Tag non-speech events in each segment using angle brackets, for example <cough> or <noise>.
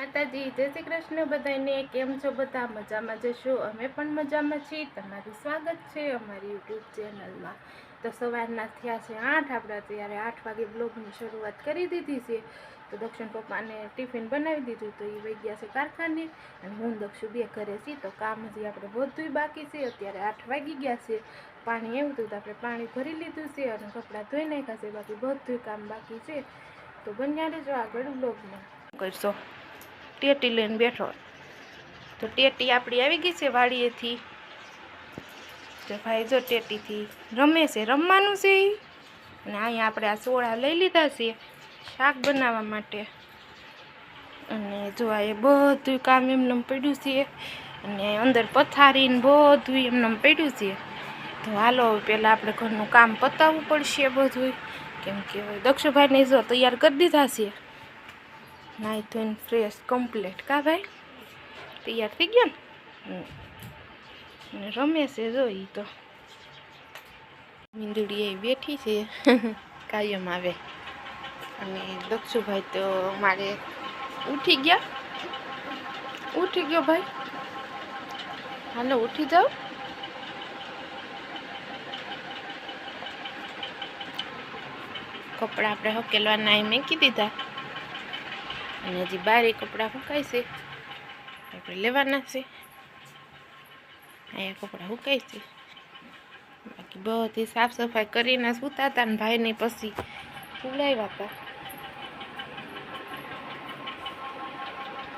માતાજી, જય શ્રી કૃષ્ણ બધાને કેમ છો બધા? મજામાં જશો? અમે પણ મજામાં છીએ. તમારું સ્વાગત છે અમારી યુટ્યુબ ચેનલમાં. તો સવારના થયા છે આઠ. આપણે ત્યારે આઠ વાગે બ્લોગની શરૂઆત કરી દીધી છે. તો દક્ષિણ પપ્પાને ટિફિન બનાવી દીધું તો એ વહી ગયા છે કારખાને. અને હું દક્ષુ બે ઘરે છીએ. તો કામ હજી આપણે બધુંય બાકી છે. અત્યારે આઠ વાગી ગયા છે. પાણી એવું હતું તો આપણે પાણી ભરી લીધું છે અને કપડાં ધોઈ નાખ્યા છે. બાકી બધુંય કામ બાકી છે. તો બન્યા રહેજો આગળ બ્લોગમાં કરશો? ટેટી લઈને બેઠો તો ટેટી આપણી આવી ગઈ છે વાડીએથી. તો ભાઈ જો ટેટીથી રમે છે, રમવાનું છે. અને અહીંયા આપણે આ સોળા લઈ લીધા છે શાક બનાવવા માટે. અને જો આ એ બધું કામ એમને પડ્યું છે. અને અંદર પથારીને બધું એમને પડ્યું છે. તો હાલો પહેલાં આપણે ઘરનું કામ પતાવવું પડશે બધું કેમ કે દક્ષુભાઈને જો તૈયાર કરી દીધા છે. નાઈ ધોઈને ફ્રેશ કમ્પ્લીટ કા ભાઈ? તૈયાર થઈ ગયા ને. રમે છે જો ઈ તો. મીંદુડી એ બેઠી છે. <laughs> કાયમ આવે. અને દક્ષુભાઈ તો મારે ઉઠી ગયા. ઉઠી ગયો ભાઈ. હાલો, ઉઠી જાઓ. કપડાં આપણે હકેલવાના એ મેકી દીધા. અને હજી બારે કપડાં સુકાય છે. આપણે લેવાના છે. અહીંયા કપડાં સુકાય બાકી બધી સાફ સફાઈ કરીને સૂતા હતા ને ભાઈને પછી ઉડાવ્યા હતા.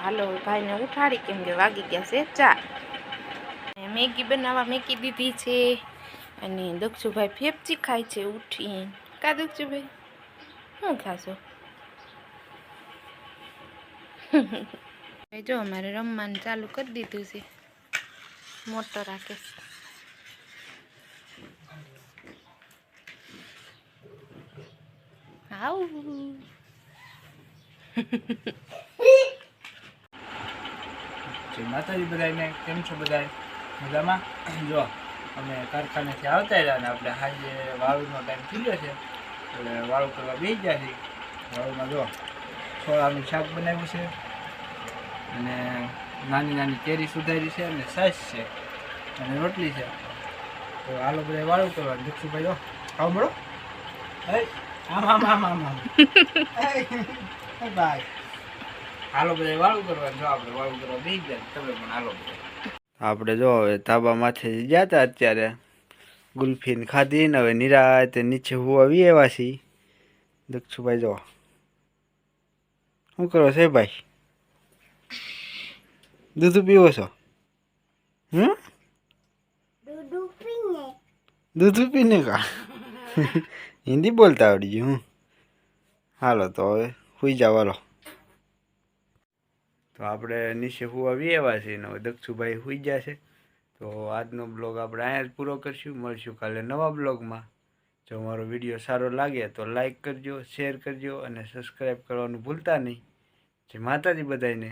હાલો ભાઈને ઉઠાડી કેમ કે વાગી ગયા છે ચાર. મેગી બનાવવા મેકી દીધી છે. અને દક્ષુભાઈ ફેફચી ખાય છે ઉઠીને. કા દક્ષુભાઈ? શું ખાશો? જો અમારે રમવાનું ચાલુ કરી દીધું છે. મોટો રાખે આવું. જય માતાજી બધાને કેમ છો બધા મજામાં? જો, અમે કારખાનેથી આવતા રહ્યા અને આપણે સાંજે વાળુનો ટાઈમ થઈ ગયો છે. એટલે વાળું કરવા બેસી ગયા છે વાળુમાં જો છોળાનું શાક બનાવ્યું છે. અને નાની નાની કેરી સુધારી છે અને સાસ છે. અને રોટલી છે. તો આલો બધા વાળું કરવાનું દીક્ષુભાઈ જો ખાવ મળો. આમ આમ આમ આમ આમ. હે બાય હાલો બધા વાળું કરવાનું જો આપણે વાળું કરવા બેસી ગયા તમે પણ આલો બધા. આપણે જો હવે ધાબા માથે ગયા હતા અત્યારે. ગુલ્ફીન ખાધી ને હવે નિરાતે નીચે હું આવી એવા છીએ. દક્ષુભાઈ જો. શું કરો છે ભાઈ? દૂધ પીવો છો? હમ? દૂધ પીને. કા? હિન્દી બોલતા આવડી ગયું હું હાલો તો હવે સુઈ જાવ હાલો. તો આપણે નીચે હુવા આવ્યા છે ને દક્ષુભાઈ સુઈ ગયા છે. તો આજનો બ્લોગ આપણે અહીંયા જ પૂરો કરશું. મળશું કાલે નવા બ્લોગમાં. જો મારો વીડિયો સારો લાગે તો લાઈક કરજો, શેર કરજો અને સબસ્ક્રાઈબ કરવાનું ભૂલતા નહીં. જે માતાજી બધાને